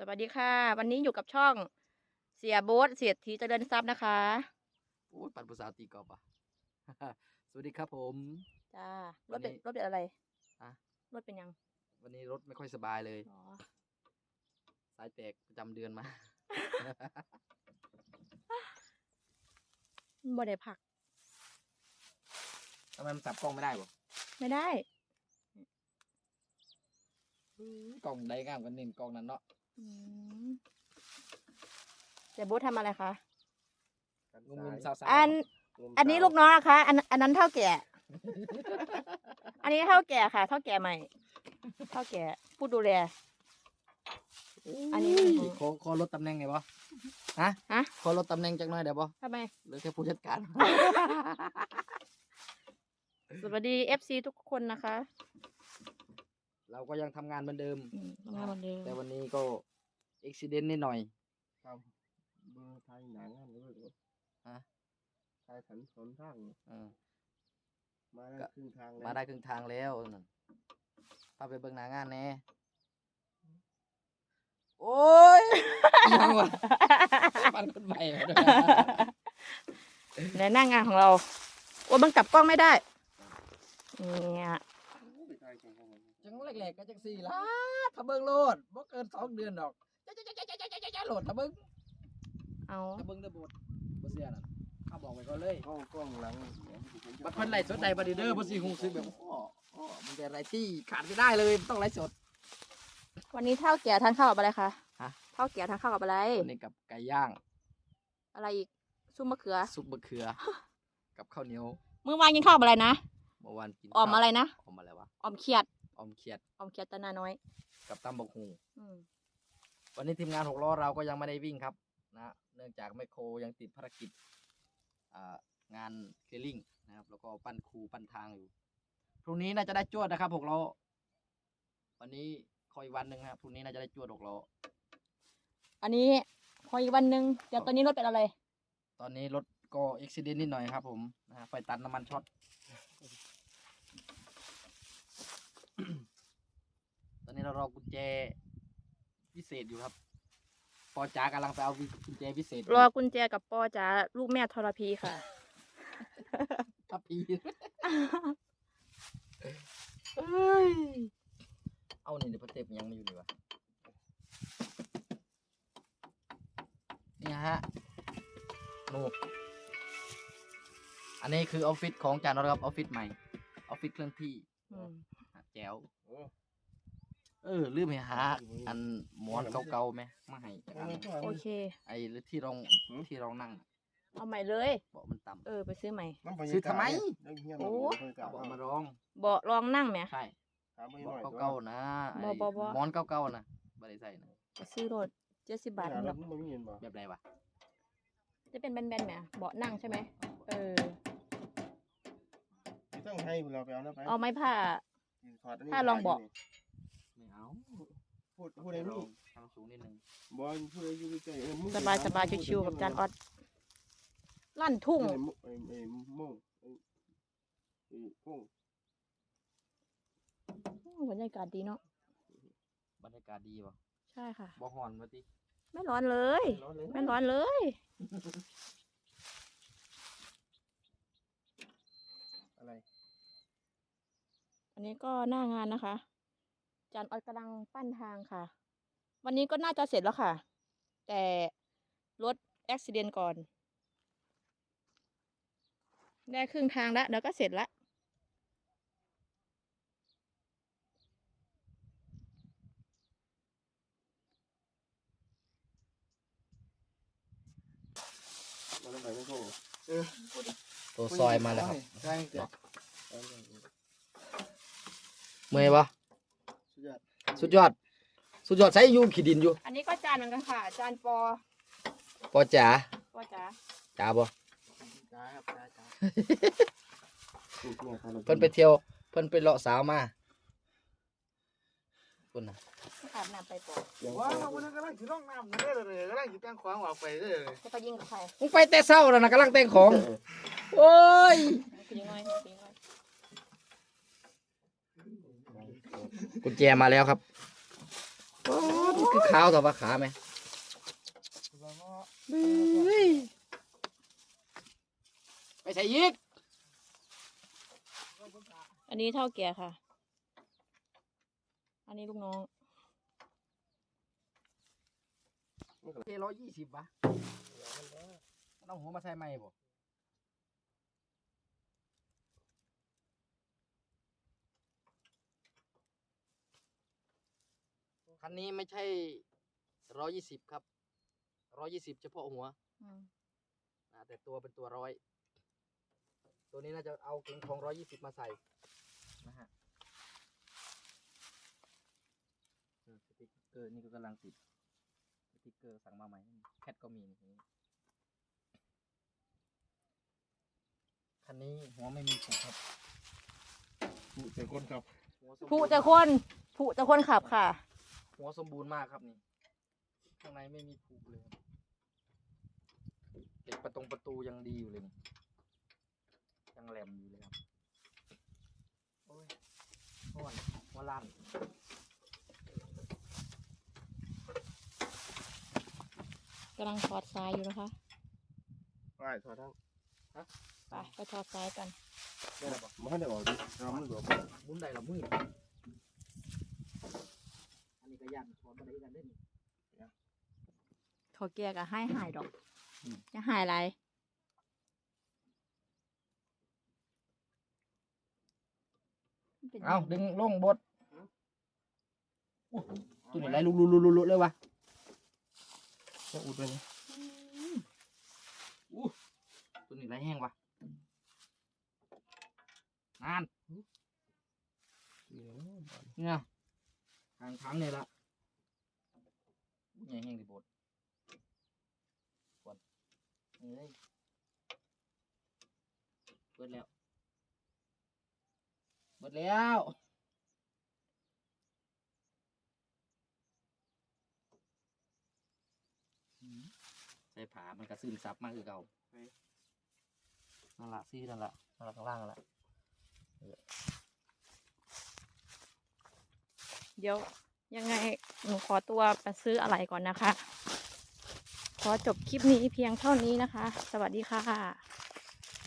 สวัสดีค่ะ วันนี้อยู่กับช่องเสียโบ๊ทเสียทีเจริญทรัพย์นะคะโอ้ยปันภาษาวตีกอล์ฟอะ สวัสดีครับผม จ้ารถเป็นวันนี้รถเป็นอะไรอะรถเป็นยัง วันนี้รถไม่ค่อยสบายเลยอ๋อสายแตกประจำเดือนมาบ่ได้ผักทำไมมันสับกล้องไม่ได้บ่ไม่ได้กล้องใดงามกันเน้นกล้องนั้นเนาะอืม เสียโบ๊ททำอะไรคะงุมๆสาวๆอันอันนี้ลูกน้องนะคะ อันอันนั้นเท่าแก่ อันนี้เท่าแก่ค่ะ เท่าแก่ใหม่ เท่าแก่ผู้ดูแล อันนี้ยขอขอลดตำแหน่งหน่อยบ่ฮะฮะ ขอลดตำแหน่งจักหน่อยได้บ่ทำไม เหลือแค่ผู้จัดการ สวัสดีเอฟซีทุกคนนะคะ เราก็ยังทำงานเหมือนเดิม อืมทำงานเหมือนเดิมแต่วันนี้ก็อุบิเหตุนิดหน่อย ครับเบอร์ไทยหนังอันนี้เลยฮะ ไทยถันสนทางเออ มาได้ก็ ครึ่งทางแล้วมาได้ครึ่งทางแล้วนั่นพาไปเบิ่งหน้างานแหน่โอ้ยยังวะปันคนใหม่มาด้วยในหน้างานของเราโอ้ยมันกลับกล้องไม่ได้เนี่ย จังแรกๆก็จังสี่ละถ้าเบิ่งโลดบ่เกินสองเดือนดอกจ้าจ้าจ้าจ้าจ้าจ้าโหลดถ้าเบิ่งเอาถ้าเบิ่งเด้อบดบ่เสียนั่นเอาบอกไว้ก่อนเลยกล้องกล้องหลังบัดเพิ่นไลฟ์สดใดบ่ได้เด้อบ่สิฮู้สึกแบบอ้ออ้อมันเป็นอะไรที่ขาดไม่ได้เลยต้องไลฟ์สด วันนี้เท่าแก่ทานข้าวกับอะไรคะฮะ เท่าแก่ทานข้าวกับอะไร วันนี้กับไก่ย่าง อะไรอีกซุปมะเขือซุปมะเขือ กับข้าวเหนียว เมื่อวานกินข้าวกับอะไรนะ เมื่อวานกินออมอะไรนะ ออมอะไรวะออมเขียดออมเขียดออมเขียดตะนาน้อย กับตำบักฮูอืมวันนี้ทีมงานหกล้อเราก็ยังไม่ได้วิ่งครับ นะเนื่องจากแมคโครยังติดภารกิจอ่างานเคลียร์ลิงนะครับ แล้วก็ปั้นคูปั้นทางอยู่พรุ่งนี้น่าจะได้จวดนะครับหกล้อวันนี้คอยวันหนึ่งนะครับพรุ่งนี้น่าจะได้จวดหกล้ออันนี้พออีกวันหนึ่งเดี๋ยวตอนนี้รถเป็นอะไร ตอนนี้รถก็อุบิเหตุนิดหน่อยครับ ผมนะฮะไฟตันน้ำมันช็อต อนนี้เรารอกุญแจพิเศษอยู่ครับ ปอจ๋ากำลังไปเอากุญแจพิเศษรอกุญแจกับปอจ๋าลูกแม่ทรพีค่ะทับพีเอ้ยเอานี่เดี๋ยวพระเทพยังไม่อยู่ดีวะเนี่ยฮะนูอันนี้คือออฟฟิศของจานนท์ครับออฟฟิศใหม่ออฟฟิศเคลื่อนที่อืม แจ๋ว โอ้ เออลืมไปหา อันหมอนเก่าๆไหมมาให้จักอันโอเค ไอ้ที่รองที่รองนั่งเอาใหม่เลย เบาะมันต่ำเออไปซื้อใหม่ซื้อทำไมโอ้เอาเบาะมาารองเบาะรองนั่งไหม ใช่ถามไม่หเบาะน่อยเก่าๆนะไอ้บ่บ่บ่ หมอนเก่าๆนะบ่ได้ใส่นะไปซื้อรถเจ็ดสิบบาทหาหรรถอกมันไม่เห็นบ่แบบไรวะจะเป็นแบนๆไหมเบาะนั่งใช่ไหมเออที่ต้องให้เราไปเอานะไปเอาไม้ผ้าถอดนนี้ถ้าลองบอกไม่เอา พูดพูดอะไรลนี่องทำสูงนิดนึงบอลพูดอะไรอยู่ใกล้ๆเออมึงสบายสบายๆชิวๆกับจานออดลั่นทุ่งไอ้มุไอ้ไอ้โม่งไอ้ไอ้พุ่งอืมบรรยากาศดีเนาะบรรยากาศดีป่ะใช่ค่ะบ่ฮ้อนว่าติไม่ร้อนเลยร้อนเลย ไม่ร้อนเลยอะไร อันนี้ก็หน้างานนะคะ จานออดกำลังปั้นทางค่ะ วันนี้ก็น่าจะเสร็จแล้วค่ะ แต่รถอุบิเหตุก่อน ได้ครึ่งทางแล้วเดี๋ยวก็เสร็จละมันต้องไปไม่โก้ตัวซอยมาแล้วครับ ใช่เดี๋ยวเมื่อยปะ สุดยอดสุดยอด สุดยอดใช้อยู่ขีดินอยู่ อันนี้ก็จานเหมือนกันค่ะ จานปอปอจ๋าปอจ๋าจ๋าบ่จ้าครับจ้าจ้าเพิ่นไปเที่ยว เพิ่นไปเลาะสาวมาคุณน่ะอาบน้ำไปปอว้าววันนั้นกำลังถือร่องน้ำนั่นเลยกำลังอยู่ตั้งขวางออกไปเลยจะไปยิงกับใครมึงไปแต่เศร้าแล้วนะกำลังแต่งของ โอ้ย ไปยิงน้อยไปยิงน้อย กุญแจมาแล้วครับนี่คือขาวแต่ว่าขาไหมไปใส่ยิกอันนี้เท่าแก่ค่ะ อันนี้ลูกน้องเคร้อยยี่สิบวะต้องหัวมาใส่ไหมบ่ คันนี้ไม่ใช่ร้อยยี่สิบครับร้อยยี่สิบเฉพาะหัวอืมนะแต่ตัวเป็นตัวร้อยตัวนี้น่าจะเอาเก่งของร้อยยี่สิบมาใส่นะฮะเออสติ๊กเกอร์นี่ก็กำลังติดสติ๊กเกอร์สั่งมาใหม่แคทก็มีนี่คันนี้หัวไม่มีผูกครับ ผู้แต่คนครับ หัวสมบูรณ์ ผู้จะคน ผู้จะคนขับค่ะ หัวสมบูรณ์มากครับนี่ ข้างในไม่มีผูกเลยครับเก็บประตงประตูยังดีอยู่เลยนี่ยังแหลมอยู่เลยครับ โอ้ยห้อนหัวลั่นกำลังถอดสายอยู่นะคะ ไปถอดทั้งไปไปถอดสายกัน ได้แล้วปะมันได้ออกดิเรามันหลวมมุนได้ละมือ อันนี้ก็ยันถอนมาได้กันได้นี่ถอดแก่ก็ให้หายดอก จะหายอะไรมันเป็นเอายังไงดึงลงบดอู้ตัวนี้ไรลุลุลุลุลุเลยวะจะอุดไปนี่อู้ตัวนี้ไรแห้งวะนานเนี่ยทางทั้งเนี่ยละอู้ ใหญ่แห้งดิบดกดเอ้ยเบิดแล้วเบิดแล้วใส่ผามันกระซึมซับมากคือเก่านั่นละซี่นั่นละนั่นละข้างล่างนั่นละเดี๋ยว ยังไงหนูขอตัวไปซื้ออะไรก่อนนะคะ ขอจบคลิปนี้เพียงเท่านี้นะคะ สวัสดีค่ะ